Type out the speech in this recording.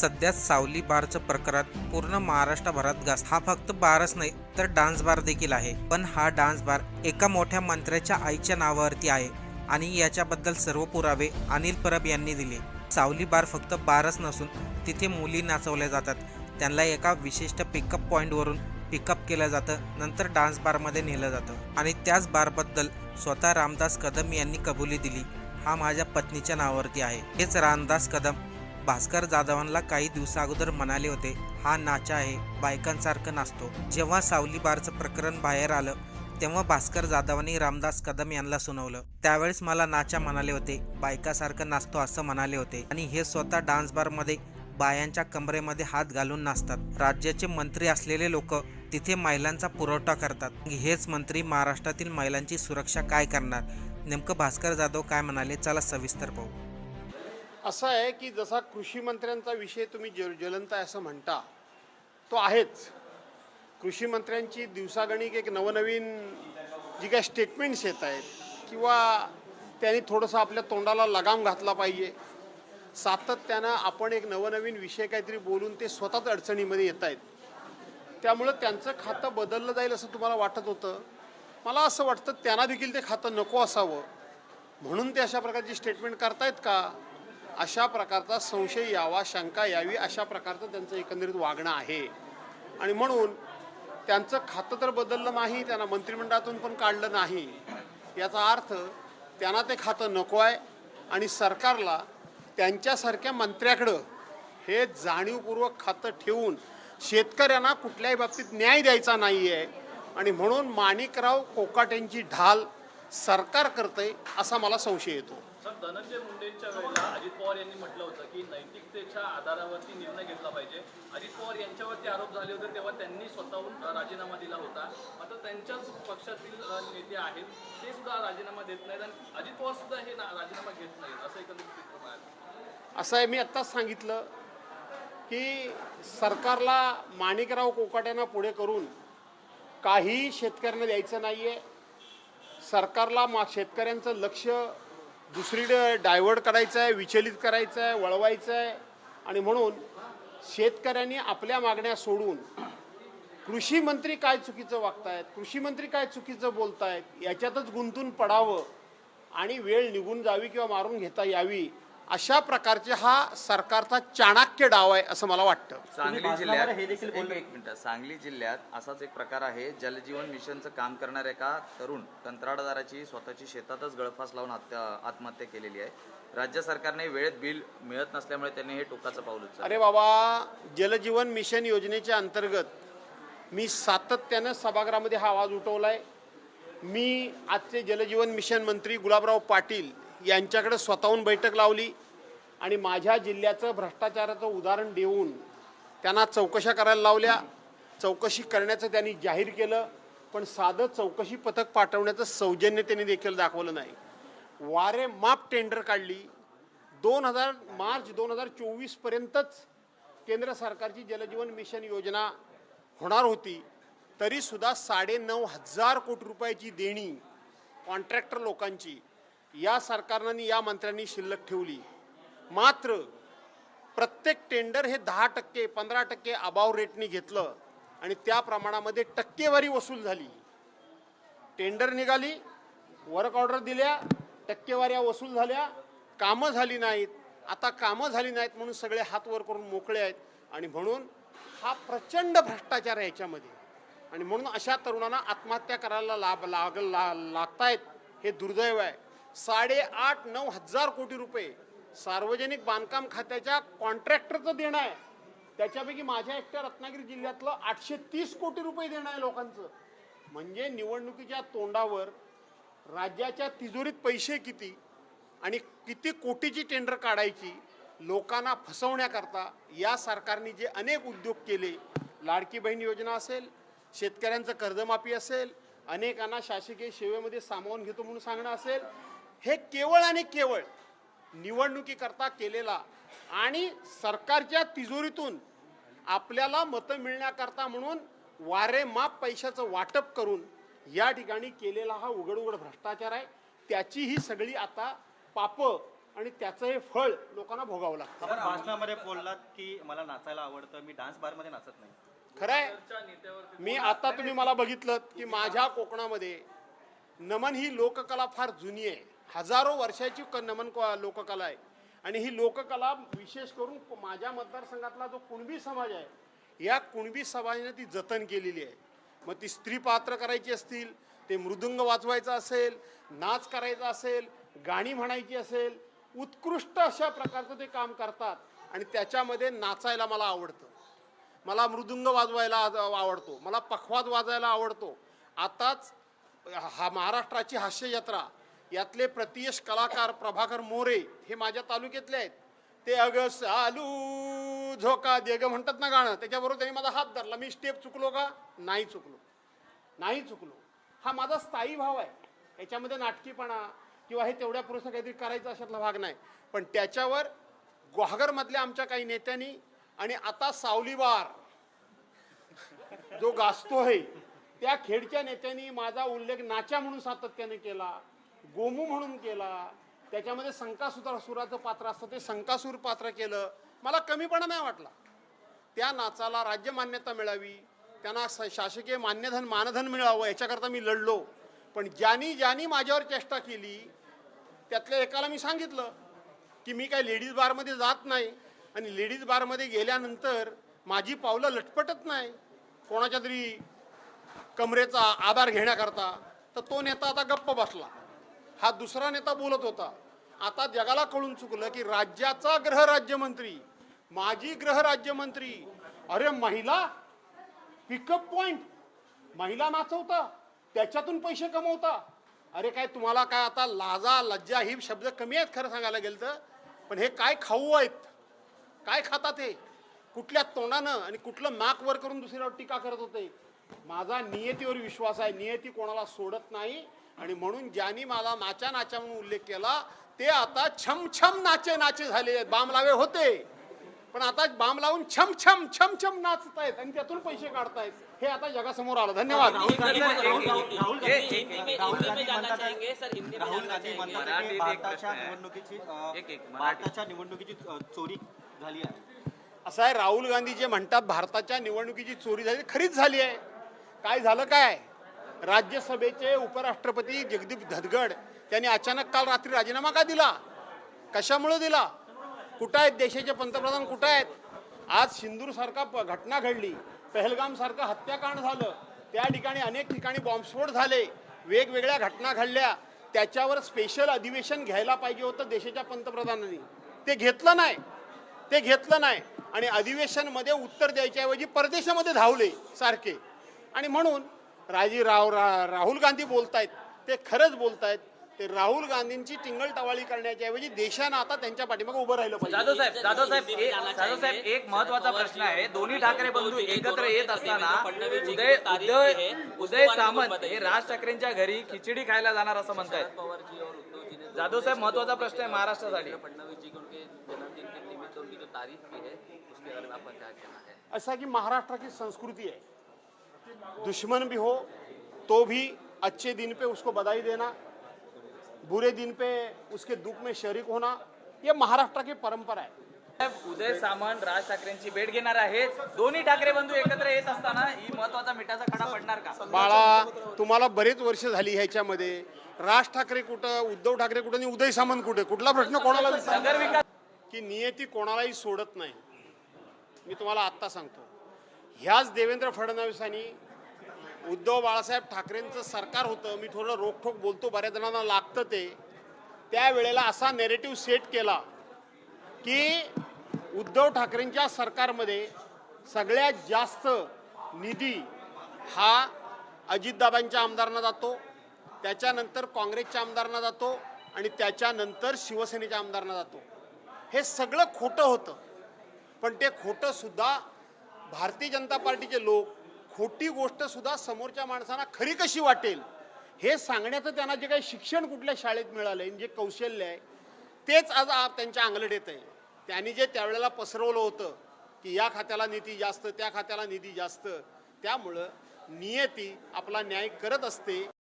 सध्या सावली बारचं प्रकरण पूर्ण महाराष्ट्रभरात गाज हा फक्त बारच नाही तर डान्स बार देखील आहे. पण हा डान्स बार एका मोठ्या मंत्र्याच्या आईच्या नावावरती आहे आणि याच्याबद्दल सर्व पुरावे अनिल परब यांनी दिले. सावली बार फक्त बारच नसून तिथे मुली नाचवल्या जातात. त्यांना एका विशिष्ट पिकअप पॉईंटवरून पिकअप केलं जातं नंतर डान्स बारमध्ये नेलं जातं. आणि त्याच बारबद्दल स्वतः रामदास कदम यांनी कबुली दिली. हा माझ्या पत्नीच्या नावावरती आहे. हेच रामदास कदम भास्कर जाधवांना काही दिवसा अगोदर म्हणाले होते हा नाचा आहे बायकांसारखं नाचतो. जेव्हा सावली बारचं प्रकरण बाहेर आलं तेव्हा भास्कर जाधवांनी रामदास कदम यांना सुनावलं. त्यावेळेस मला नाचा म्हणाले होते बायकासारखं नाचतो असं म्हणाले होते. आणि हे स्वतः डान्स बारमध्ये बायांच्या कमरेमध्ये हात घालून नाचतात. राज्याचे मंत्री असलेले लोक तिथे महिलांचा पुरवठा करतात. हेच मंत्री महाराष्ट्रातील महिलांची सुरक्षा काय करणार? नेमकं भास्कर जाधव काय म्हणाले? चला सविस्तर पाहू. असं आहे की जसा कृषी मंत्र्यांचा विषय तुम्ही जल ज्वलंत आहे असं म्हणता तो आहेच. कृषी मंत्र्यांची दिवसागणिक एक नवनवीन जी काही स्टेटमेंट्स येत आहेत किंवा त्यांनी थोडंसं आपल्या तोंडाला लगाम घातला पाहिजे. सातत्यानं आपण एक नवनवीन विषय काहीतरी बोलून ते स्वतःच अडचणीमध्ये येत आहेत. त्यामुळं त्यांचं खातं बदललं जाईल असं तुम्हाला वाटत होतं. मला असं वाटतं त्यांना देखील ते खातं नको असावं. म्हणून ते अशा प्रकारची स्टेटमेंट करतायत का? अशा प्रकारचा संशय यावा शंका यावी अशा प्रकारचं त्यांचं एकंदरीत वागणं आहे. आणि म्हणून त्यांचं खातं तर बदललं नाही त्यांना मंत्रिमंडळातून पण काढलं नाही. याचा अर्थ त्यांना ते खातं नको आहे आणि सरकारला त्यांच्यासारख्या मंत्र्याकडं हे जाणीवपूर्वक खातं ठेवून शेतकऱ्यांना कुठल्याही बाबतीत न्याय द्यायचा नाही आहे आणि म्हणून माणिकराव कोकाटेंची ढाल सरकार करतंय असा मला संशय येतो. सर धनंजय मुंडेंच्या वेळेला अजित पवार यांनी म्हटलं होतं की नैतिकतेच्या आधारावरती निर्णय घेतला पाहिजे. अजित पवार यांच्यावरती आरोप झाले होते तेव्हा त्यांनी स्वतःहून राजीनामा दिला होता. आता त्यांच्याच पक्षातील नेते आहेत ते सुद्धा राजीनामा देत नाहीत आणि अजित पवार सुद्धा हे ना- राजीनामा घेत नाहीत असं एकंदरीत चित्र असं आहे मी आत्ताच सांगितलं की सरकारला माणिकराव कोकाट्यांना पुढे करून काही शेतकऱ्यांना द्यायचं नाही आहे सरकारला मा शेतकऱ्यांचं लक्ष दुसरीकडे डायव्हर्ट करायचं आहे विचलित करायचं आहे वळवायचं आहे आणि म्हणून शेतकऱ्यांनी आपल्या मागण्या सोडून कृषी मंत्री काय चुकीचं वागतायत कृषी मंत्री काय चुकीचं बोलतायत याच्यातच गुंतून पडावं आणि वेळ निघून जावी किंवा मारून घेता यावी अशा प्रकारचे हा सरकारचा चाणक्य डाव आहे असं मला वाटतं. सांगली जिल्ह्यात एक एक मिनिट. सांगली जिल्ह्यात असाच एक प्रकार आहे जलजीवन मिशनचं काम करणाऱ्या एका तरुण कंत्राटदाराची स्वतःची शेतातच गळफास लावून हत्या आत्महत्या केलेली आहे. राज्य सरकारने वेळेत बिल मिळत नसल्यामुळे त्यांनी हे टोकाचं पाऊल उचललं. अरे बाबा जलजीवन मिशन योजनेच्या अंतर्गत मी सातत्यानं सभागृहामध्ये हा आवाज उठवलाय. मी आजचे जलजीवन मिशन मंत्री गुलाबराव पाटील यांच्याकडे स्वतःहून बैठक लावली आणि माझ्या जिल्ह्याचं भ्रष्टाचाराचं उदाहरण देऊन त्यांना चौकशा करायला लावल्या. चौकशी करण्याचं त्यांनी जाहीर केलं पण साधं चौकशी पथक पाठवण्याचं सौजन्य त्यांनी देखील दाखवलं नाही. वारे माप टेंडर काढली. दोन हजार मार्च दोन हजार चोवीसपर्यंतच केंद्र सरकारची जलजीवन मिशन योजना होणार होती. तरीसुद्धा साडेनऊ हजार कोटी रुपयाची देणी कॉन्ट्रॅक्टर लोकांची या सरकारनं आणि या मंत्र्यांनी शिल्लक ठेवली. मात्र प्रत्येक टेंडर हे दहा टक्के पंधरा टक्के अबाव रेटने घेतलं आणि त्या प्रमाणामध्ये टक्केवारी वसूल झाली. टेंडर निघाली वर्क ऑर्डर दिल्या टक्केवाऱ्या वसूल झाल्या कामं झाली नाहीत. आता कामं झाली नाहीत म्हणून सगळे हात वर करून मोकळे आहेत आणि म्हणून हा प्रचंड भ्रष्टाचार आहे याच्यामध्ये. आणि म्हणून अशा तरुणांना आत्महत्या करायला लाभ लाग ला लागतायत हे दुर्दैव आहे. साडेआठ नऊ हजार कोटी रुपये सार्वजनिक बांधकाम खात्याच्या कॉन्ट्रॅक्टरचं देणं आहे. त्याच्यापैकी माझ्या एकट्या रत्नागिरी जिल्ह्यातलं आठशे तीस कोटी रुपये देणं आहे लोकांचं. म्हणजे निवडणुकीच्या तोंडावर राज्याच्या तिजोरीत पैसे किती आणि किती कोटीची टेंडर काढायची लोकांना फसवण्याकरता या सरकारने जे अनेक उद्योग केले लाडकी बहीण योजना असेल शेतकऱ्यांचं कर्जमाफी असेल अनेकांना शासकीय सेवेमध्ये सामावून घेतो म्हणून सांगणं असेल हे केवळ आणि केवळ निवडणुकीकरता केलेला आणि सरकारच्या तिजोरीतून आपल्याला मतं मिळण्याकरता म्हणून वारेमाप पैशाचं वाटप करून या ठिकाणी केलेला हा उघड उघड भ्रष्टाचार आहे. त्याची ही सगळी आता पापं आणि त्याचं हे फळ लोकांना भोगावं लागतं. भाषणामध्ये बोललात की मला नाचायला आवडतं. मी डान्स बारमध्ये नाचत नाही. खरं आहे मी आता तुम्ही मला बघितलं की माझ्या कोकणामध्ये नमन ही लोककला फार जुनी आहे. हजारो वर्षाची क- नमन लोककला आहे. आणि ही लोककला विशेष करून माझ्या मतदारसंघातला जो कुणबी समाज आहे या कुणबी समाजाने ती जतन केलेली आहे. मग ती स्त्री पात्र करायची असतील ते मृदुंग वाजवायचं असेल नाच करायचा असेल गाणी म्हणायची असेल उत्कृष्ट अशा प्रकारचं ते काम करतात आणि त्याच्यामध्ये नाचायला मला आवडतं. मला मृदुंग वाजवायला आवडतो मला पखवाज वाजायला आवडतो. आताच हा महाराष्ट्राची हास्ययात्रा यातले प्रतियश कलाकार प्रभाकर मोरे हे माझ्या तालुक्यातले आहेत. ते अग सालू झोका दे ग म्हणतात ना गाणं त्याच्याबरोबर त्यांनी माझा हात धरला. मी स्टेप चुकलो का? नाही चुकलो. नाही चुकलो. हा माझा स्थायी भाव आहे. याच्यामध्ये नाटकीपणा किंवा हे तेवढ्या पुरुषांना काहीतरी करायचा अशातला भाग नाही. पण त्याच्यावर गुहागरमधल्या आमच्या काही नेत्यांनी आणि आता सावलीवार जो गाजतोय त्या खेडच्या नेत्यांनी माझा उल्लेख नाच्या म्हणून सातत्याने केला. गोमू म्हणून केला. त्याच्यामध्ये संकासुर सुराचं पात्र असतं. ते संकासूर पात्र केलं. मला कमीपणा नाही वाटला. त्या नाचाला राज्य मान्यता मिळावी. त्यांना स- शासकीय मान्यधन मानधन मिळावं याच्याकरता मी लढलो. पण ज्यांनी ज्यांनी माझ्यावर चेष्टा केली त्यातल्या एकाला मी सांगितलं की मी काय लेडीज बारमध्ये जात नाही. आणि लेडीज बारमध्ये गेल्यानंतर माझी पावलं लटपटत नाही. कोणाच्या तरी कमरेचा आधार घेण्याकरता. तर तो नेता आता गप्प बसला. हा दुसरा नेता बोलत होता. आता जगाला कळून चुकलं की राज्याचा गृहराज्यमंत्री माजी गृहराज्यमंत्री अरे महिला पिकअप पॉइंट महिला नाचवता त्याच्यातून पैसे कमवता. अरे काय तुम्हाला काय आता लाजा लज्जा ही शब्द कमी आहेत खरं सांगायला गेलं तर. पण हे काय खाऊ आहेत? काय खातात हे? कुठल्या तोंडानं आणि कुठलं नाक वर करून दुसऱ्यावर टीका करत होते? माझा नियतीवर विश्वास आहे. नियती कोणाला सोडत नाही. आणि म्हणून ज्यांनी मला नाचा नाचा म्हणून उल्लेख केला ते आता छम छम नाचे नाचे झाले बाम लावे होते. पण आता बाम लावून छम छम छम छम नाचत आहेत आणि त्यातून पैसे काढतायत. हे आता जगासमोर आलं. धन्यवाद. राहुल गांधी म्हणतात की भारताच्या. निवडणुकीची. भारताच्या चोरी झाली आहे. असं आहे राहुल गांधी जे म्हणतात भारताच्या निवडणुकीची चोरी झाली खरीच झाली आहे. काय झालं काय? राज्यसभेचे उपराष्ट्रपती जगदीप धनगड त्यांनी अचानक काल रात्री राजीनामा का दिला? कशामुळे दिला? कुठं आहेत देशाचे पंतप्रधान? कुठं आहेत? आज सिंदूरसारखा प- घटना घडली. पहलगामसारखं हत्याकांड झालं. त्या ठिकाणी अनेक ठिकाणी बॉम्बस्फोट झाले. वेगवेगळ्या घटना घडल्या. त्याच्यावर स्पेशल अधिवेशन घ्यायला पाहिजे होतं देशाच्या पंतप्रधानांनी. ते घेतलं नाही. ते घेतलं नाही. आणि अधिवेशनमध्ये उत्तर द्यायच्याऐवजी परदेशामध्ये धावले सारखे. आणि म्हणून राजी राव रा, राहुल गांधी बोलतायत ते खरंच बोलतायत ते राहुल गांधींची टिंगल टवाळी करण्याच्या ऐवजी देशानं आता त्यांच्या पाठीमागे उभं राहिलं पाहिजे जाधव साहेब जाधव साहेब एक- जाधव साहेब। एक महत्त्वाचा प्रश्न आहे दोन्ही ठाकरे बंधू एकत्र येत ने असताना उदय उदय उदय सामंत। हे राज ठाकरेंच्या घरी खिचडी खायला जाणार असं म्हणतायत पवार जी और उद्धव जी ने जाधव साहेब महत्त्वाचा प्रश्न आहे महाराष्ट्रासाठी फडणवीस जी को उनके जन्मदिन के निमित्त उनकी जो तारीफ की है उसके बारे में आपका क्या कहना है ऐसा कि महाराष्ट्र की संस्कृति है दुश्मन भी हो तो भी अच्छे दिन पे उसको बधाई देना बुरे दिन पे उसके दुख में शरीक होना ये महाराष्ट्र की परंपरा है। उदय सामंत राज ठाकरेंची भेट घेणार आहेत. दोन्ही ठाकरे बंधू एकत्र येत असताना ही महत्त्वाचा मिठाचा खडा पडणार का? बाळा तुम्हाला बरेच वर्ष झाली ह्याच्यामध्ये. राज ठाकरे कुठं उद्धव ठाकरे कुठं आणि उदय सामंत कुठे? कुठला प्रश्न कोणाला विकास की नियती कोणालाही सोडत नाही. मी तुम्हाला आत्ता सांगतो. ह्याच देवेंद्र फडणवीसांनी उद्धव बाळासाहेब ठाकरेंचं सरकार होतं मी थोडं रोखोक बोलतो बऱ्याच जणांना लागतं ते. त्यावेळेला असा नेरेटिव्ह सेट केला की उद्धव ठाकरेंच्या सरकारमध्ये सगळ्यात जास्त निधी हा अजितदादांच्या आमदारांना जातो त्याच्यानंतर काँग्रेसच्या आमदारांना जातो आणि त्याच्यानंतर शिवसेनेच्या आमदारांना जातो. हे सगळं खोटं होतं. पण ते खोटंसुद्धा भारतीय जनता पार्टीचे लोक खोटी गोष्ट सुद्धा समोरच्या माणसांना खरी कशी वाटेल हे सांगण्याचं त्यांना जे काही शिक्षण कुठल्या शाळेत मिळालं आहे जे कौशल्य आहे तेच आज त्यांच्या अंगलट येत आहे त्यांनी जे त्यावेळेला पसरवलं होतं की या खात्याला निधी जास्त त्या खात्याला निधी जास्त त्यामुळं नियती आपला न्याय करत असते.